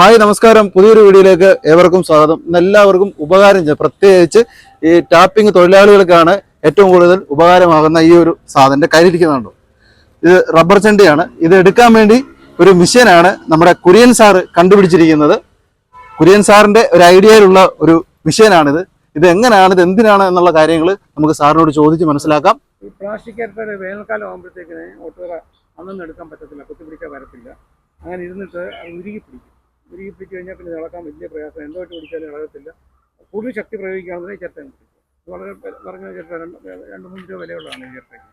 Hi നമസ്കാരം. പുതിയൊരു വീഡിയോയിലേക്ക് ഏവർക്കും സ്വാഗതം. ഇന്ന് എല്ലാവർക്കും ഉപകാരം ചെയ്യും പ്രത്യേകിച്ച് ഈ ടാപ്പിംഗ് തൊഴിലാളികൾക്കാണ് ഏറ്റവും കൂടുതൽ ഉപകാരമാകുന്ന ഈ ഒരു സാധനം. കയ്യിലിരിക്കുന്നുണ്ടോ ഇത് റബ്ബർ ചെണ്ടിയാണ്. ഇത് എടുക്കാൻ വേണ്ടി ഒരു മിഷനാണ് നമ്മുടെ കുര്യൻ സാറ് കണ്ടുപിടിച്ചിരിക്കുന്നത്. കുര്യൻ സാറിന്റെ ഒരു ഐഡിയയിലുള്ള ഒരു മിഷനാണിത് ഇത് എങ്ങനെയാണ് ഇത് എന്തിനാണ് എന്നുള്ള കാര്യങ്ങൾ നമുക്ക് സാറിനോട് ചോദിച്ച് മനസ്സിലാക്കാം. ഈ പ്ലാസ്റ്റിക് വേനൽക്കാലം ആകുമ്പോഴത്തേക്കിന് ഒട്ടുകര അന്നൊന്നും എടുക്കാൻ പറ്റത്തില്ല കുത്തിപ്പിടിക്കാൻ വരത്തില്ല. അങ്ങനെ ഇരുന്നിട്ട് അത് ഉരുകി പിടിക്കും. ഉരുകി പിടിച്ച് കഴിഞ്ഞാൽ പിന്നെ ഇളക്കാൻ വലിയ പ്രയാസം. എന്തോ എന്തോട്ട് പിടിച്ചാലും ഇളകത്തില്ല കൂടുതൽ ശക്തി പ്രയോഗിക്കുകയാണെന്നുണ്ടെങ്കിൽ ചിരട്ട ഇത് വളരെ പറഞ്ഞ ചിരട്ട രണ്ട് രണ്ട് മൂന്ന് രൂപ വിലയുള്ളതാണ് ഈ ചിരട്ടയ്ക്ക്.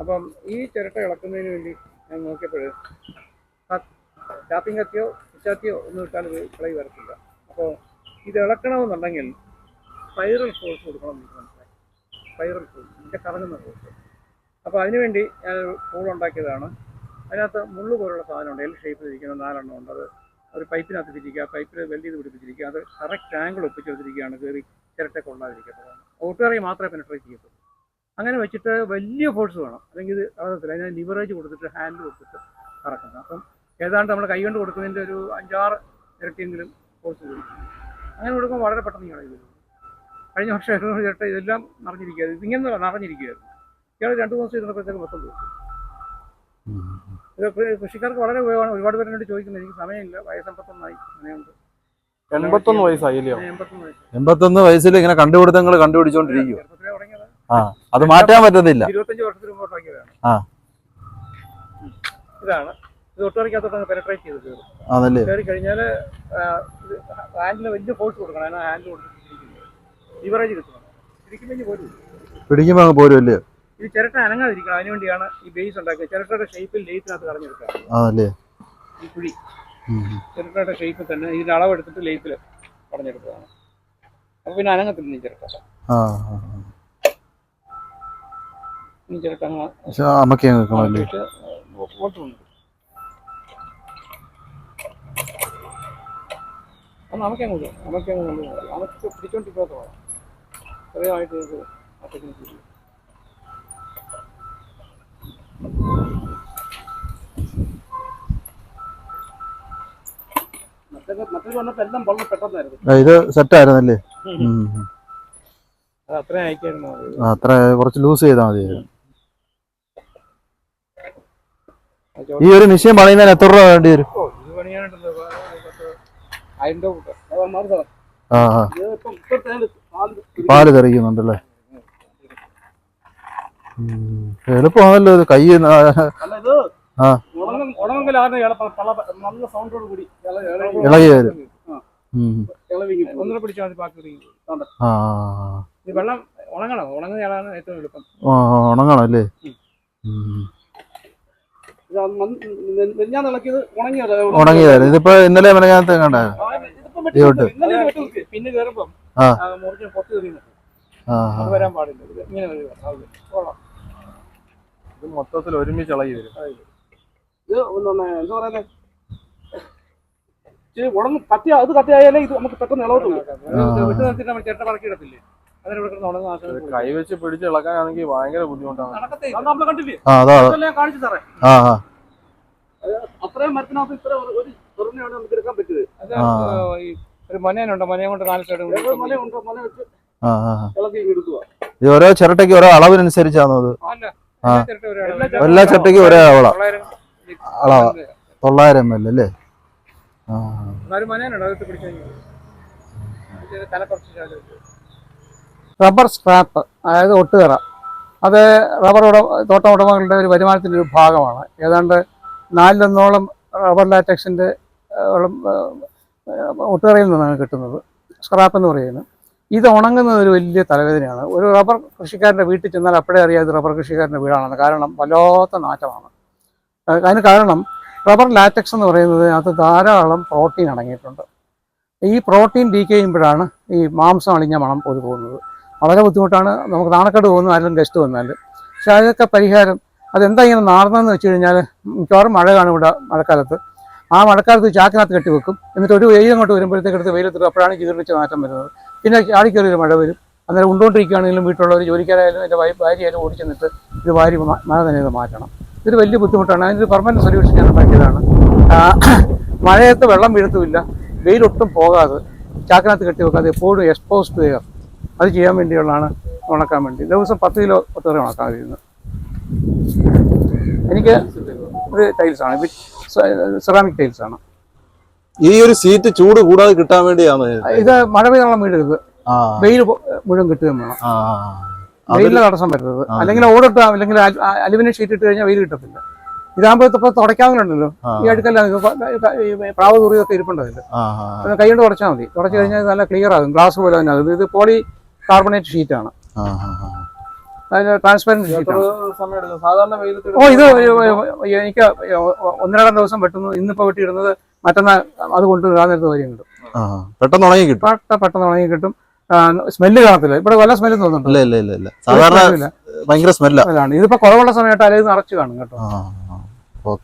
അപ്പം ഈ ചിരട്ട ഇളക്കുന്നതിന് വേണ്ടി ഞാൻ നോക്കിയപ്പോൾ ടാപ്പിംഗ് കത്തിയോ പിച്ചാത്തിയോ ഒന്നും ഇട്ടാൽ കളി വരത്തില്ല. അപ്പോൾ ഇത് ഇളക്കണമെന്നുണ്ടെങ്കിൽ സ്പൈറൽ ഫോഴ്സ് കൊടുക്കണം എനിക്ക് മനസ്സിലായി. സ്പൈറൽ ഫോഴ്സ് ഇതിന്റെ കറങ്ങുന്ന ഫോഴ്സ് അപ്പോൾ അതിനുവേണ്ടി ഞാനൊരു ഫോൾ ഉണ്ടാക്കിയതാണ്. അതിനകത്ത് മുള്ളു പോലുള്ള സാധനമുണ്ട്. എൽ ഷേപ്പിൽ ഇരിക്കുന്ന നാലെണ്ണം ഉണ്ട്. അത് ഒരു പൈപ്പിനകത്ത് തിരിക്കുക പൈപ്പിൽ വെൽഡ് ചെയ്ത് പിടിപ്പിച്ചിരിക്കുക അത് കറക്റ്റ് ആംഗിൾ ഒപ്പിച്ച് വെച്ചിരിക്കുകയാണ് കയറി ചിരട്ടെ കൊള്ളാതിരിക്കുന്നത് ഓട്ടുകറി മാത്രമേ പെനട്രേറ്റ് ചെയ്യത്തുള്ളൂ. അങ്ങനെ വെച്ചിട്ട് വലിയ ഫോഴ്സ് വേണം. അല്ലെങ്കിൽ ഇത് അകത്തില്ല അതിന് ലിവറേജ് കൊടുത്തിട്ട് ഹാൻഡ് കൊടുത്തിട്ട് കറക്കുന്നത് അപ്പം ഏതാണ്ട് നമ്മൾ കൈ കൊണ്ട് കൊടുക്കുന്നതിന്റെ ഒരു അഞ്ചാറ് ഇരട്ടിയെങ്കിലും ഫോഴ്സ് കൊടുക്കും അങ്ങനെ കൊടുക്കുമ്പോൾ വളരെ പെട്ടെന്ന് ഇങ്ങനെ ഇത് കഴിഞ്ഞ വർഷം ചിരട്ട ഇതെല്ലാം നിറഞ്ഞിരിക്കുകയായിരുന്നു. ഇതിങ്ങനെ നിറഞ്ഞിരിക്കുകയായിരുന്നു. ഇയാൾ രണ്ട് ദിവസം ഇരുന്നപ്പോഴത്തേക്ക് മൊത്തം കൃ- കൃഷിക്കാർക്ക് വളരെ ഉപയോഗമാണ്. ഒരുപാട് പേര് എന്നോട് ചോദിക്കുന്നത് എനിക്ക് സമയമില്ല വയസ്സമ്പത്തൊന്നായി അങ്ങനെയുണ്ട് എൺപത്തൊന്ന് വയസ്സായില്ലോ എൺപത്തൊന്ന് വയസ്സ്. എൺപത്തൊന്ന് വയസ്സിൽ ഇങ്ങനെ കണ്ടുപിടുത്തങ്ങൾ കണ്ടുപിടിച്ചോണ്ടിരിക്കും ആ അത് മാറ്റാൻ പറ്റത്തില്ല. ഇരുപത്തഞ്ച് വർഷത്തിന് ആ. ഇതാണ്. ഇത് പെനട്രേറ്റ് ചെയ്ത് അതല്ലേ കയറി കഴിഞ്ഞാൽ ഹാൻഡിൽ വലിയ ഫോഴ്സ് കൊടുക്കണം. ഹാൻഡിൽ കൊടുത്തിരിക്കുന്നത് ലിവറേജ് കിട്ടണം. ഇരിക്കുമ്പോൾ പോരും. പിടിക്കുമ്പോ അങ്ങ് പോരുമല്ലേ ഇത് ചിരട്ട അനങ്ങാതിരിക്കണം അതിനുവേണ്ടിയാണ് ഈ ബേസ് ഉണ്ടാക്കിയത്. ചിരട്ടയുടെ ഷേപ്പിൽ ലേറ്റിനകത്ത് കളഞ്ഞെടുക്കുക. അല്ലേ? ഈ കുഴി. ചിരട്ടയുടെ ഷേപ്പിൽ തന്നെ ഇതിന്റെ അളവെടുത്തിട്ട് ലേപ്പിൽ കളഞ്ഞെടുത്തതാണ്. അപ്പൊ പിന്നെ അനങ്ങത്തില്ല ഈ ചിരട്ട. ഈ ചിരട്ട അങ്ങ് പക്ഷെ അമ്മയ്ക്ക് അങ്ങ് വെക്കണമല്ലേ ആക്കിയിട്ട് ഓട്ടുന്നുണ്ട് അത് നമുക്കങ്ങ് വിടും നമുക്കങ്ങ് കൊണ്ട് പോകും നമുക്ക് പിടിച്ചോണ്ടിരിക്കാത്ത ഇത് അറ്റത്തിന് ചെയ്യും ഇത് സെറ്റ് ആയിരുന്നല്ലേ അത്ര കുറച്ച് ലൂസ് ചെയ്താൽ മതി. ഈ ഒരു മിഷീൻ പണിയുന്നതിന് എത്ര രൂപ വേണ്ടി വരും. ആ ആ പാൽ തെറിക്കുന്നുണ്ടല്ലേ. എളുപ്പമാണല്ലോ ഇത്. കൈ ഇളകി- വരും. ഉണങ്ങണം. അല്ലേ? ഉണങ്ങിയതായിരുന്നു. ഇതിപ്പോ ഇന്നലെ മെനങ്ങാനത്ത് കണ്ട? പിന്നെ അത് വരാൻ പാടില്ല. മൊത്തത്തിൽ ഒരുമിച്ച് ഇളകി വരും. ഇത് എന്താ പറയുന്നത് കത്തിയ അത് കത്തിയായാലേ ഇത് നമുക്ക് പെട്ടെന്ന് ഇളവത്തുള്ളൂ ആ. വിട്ട് നമ്മൾ പിടിച്ച് ഇളക്കാനാണെങ്കിൽ ഭയങ്കര ബുദ്ധിമുട്ടാണ്. കാണിച്ചു അത്രയും മരത്തിനകത്ത് ഇത്ര ഒരു- തുറന്നെയാണ് നമുക്ക് എടുക്കാൻ പറ്റിയത്. ഒരു മനയെ കൊണ്ട് വെച്ച് ഇത് ഓരോ ചിരട്ടയ്ക്ക് ഓരോ അളവിനനുസരിച്ചാണോ അത്. എല്ലാ ചിരട്ടയും ഒരേ അളവ്. ചിരട്ടയ്ക്കും ഒരേ അളവാ. തൊള്ളായിരം അളവാ. തൊള്ളായിരം എം എൽ അല്ലേ? ആ. റബ്ബർ സ്ക്രാപ്പ് അതായത് ഒട്ടുകറ. അത് റബ്ബർ ഉട തോട്ടം ഉടമകളുടെ ഒരു വരുമാനത്തിന്റെ ഒരു ഭാഗമാണ്. ഏതാണ്ട് നാലിലൊന്നോളം റബ്ബർ ലാറ്റക്സിന്റെ ഒട്ടുകറയിൽ നിന്നാണ് കിട്ടുന്നത്. സ്ക്രാപ്പ് എന്ന് പറയുന്നത് ഇത് ഉണങ്ങുന്നത് ഒരു വലിയ തലവേദനയാണ്. ഒരു റബ്ബർ കൃഷിക്കാരന്റെ വീട്ടിൽ ചെന്നാൽ അപ്പോഴേ അറിയാം ഇത് റബ്ബർ കൃഷിക്കാരന്റെ വീടാണെന്ന്. കാരണം വല്ലാത്ത നാറ്റമാണ്. അതിന് കാരണം റബ്ബർ ലാറ്റക്സ് എന്ന് പറയുന്നത് അത് ധാരാളം പ്രോട്ടീൻ അടങ്ങിയിട്ടുണ്ട്. ഈ പ്രോട്ടീൻ ഡീക്ക് ചെയ്യുമ്പോഴാണ് ഈ മാംസം അളിഞ്ഞ മണം പോയി പോകുന്നത്. വളരെ ബുദ്ധിമുട്ടാണ്. നമുക്ക് നാണക്കേട് പോകുന്നു ആരെങ്കിലും ഗസ്റ്റ് വന്നാൽ പക്ഷെ അതൊക്കെ പരിഹാരം അതെന്താ ഇങ്ങനെ നാർന്നതെന്ന് വെച്ച് കഴിഞ്ഞാൽ മിക്കവാറും മഴ കാണും ഇവിടെ മഴക്കാലത്ത്. ആ മഴക്കാലത്ത് ചാക്കിനകത്ത് കെട്ടി വെക്കും. എന്നിട്ട് ഒരു വെയിൽ അങ്ങോട്ട് വരുമ്പോഴത്തേക്ക് എടുത്ത് വെയിലത്തിട്ട് അപ്പോഴാണ് ചീർണിച്ച് നാറ്റം വരുന്നത്. പിന്നെ ചാടിക്കയറി മഴ വരും. അന്നേരം ഉണ്ടോണ്ടിരിക്കുകയാണെങ്കിലും വീട്ടിലുള്ളവർ ജോലിക്കാരായാലും എന്റെ ഭാര്യയായാലും ഓടിച്ചെന്നിട്ട് ഇത് വാരി മഴ തന്നെ ഇത് മാറ്റണം. ഇതൊരു വലിയ ബുദ്ധിമുട്ടാണ്. അതിനൊരു പെർമനന്റ് സൊല്യൂഷൻ ഞാൻ ഉണ്ടാക്കിയതാണ്. മഴയത്ത് വെള്ളം വീഴത്തുമില്ല. വെയിലൊട്ടും പോകാതെ ചാക്കിനകത്ത് കെട്ടി വെക്കാതെ എപ്പോഴും എക്സ്പോസ്ഡ് എയർ അത് ചെയ്യാൻ വേണ്ടിയുള്ളതാണ് ഉണക്കാൻ വേണ്ടി. ദിവസം പത്ത് കിലോ ഒട്ടേറെ ഉണക്കാൻ കഴിയുന്നത്. എനിക്ക് ഇത് ടൈൽസാണ് സെറാമിക് ടൈൽസാണ് ഈ ഒരു സീറ്റ് ചൂട് കൂടാതെ കിട്ടാൻ വേണ്ടിയാണ് ഇത് മഴ പെയ്തുള്ള വീട് ഇത് വെയിൽ മുഴുവൻ കിട്ടുകയും വേണം. വെയിലിന് തടസ്സം വരുന്നത്. അല്ലെങ്കിൽ ഓടിട്ട അല്ലെങ്കിൽ അലുമിനിയം ഷീറ്റ് ഇട്ട് കഴിഞ്ഞാൽ വെയിൽ കിട്ടത്തില്ല. ഇതാകുമ്പോൾ ഇപ്പൊ തുടയ്ക്കാവുന്നുണ്ടല്ലോ ഈ അടുക്കല്ല പ്രാവ് തുറിയൊക്കെ ഇരിപ്പുണ്ടതില്ല കൈ കൊണ്ട് തുടച്ചാൽ മതി. തുടച്ചു കഴിഞ്ഞാൽ നല്ല ക്ലിയർ ആകും. ഗ്ലാസ് പോലെ തന്നെ ആകും. ഇത് പോളി കാർബണേറ്റ് ഷീറ്റാണ് സാധാരണ ഓ ഇത് എനിക്ക് ഒന്നരടം ദിവസം വെട്ടുന്നു. ഇന്നിപ്പോ വെട്ടിയിടുന്നത് മറ്റന്നാൾ അത് കൊണ്ട് ആ നേരത്തെ വരെയും കിട്ടും പെട്ടെന്ന് ഉണങ്ങി കിട്ടും. പെട്ടെന്ന് പെട്ടെന്ന് ഉണങ്ങി കിട്ടും. സ്മെല്ല് കാണത്തില്ല. ഇവിടെ വല്ല സ്മെല്ലും തോന്നുന്നുണ്ടോ? ഇല്ല ഇല്ല ഇല്ല ഇല്ല. സാധാരണ ഭയങ്കര ഇതിപ്പോ കുറവുള്ള സമയത്ത് അല്ലെങ്കിൽ നിറച്ചു കാണും കേട്ടോ. ഓക്കെ.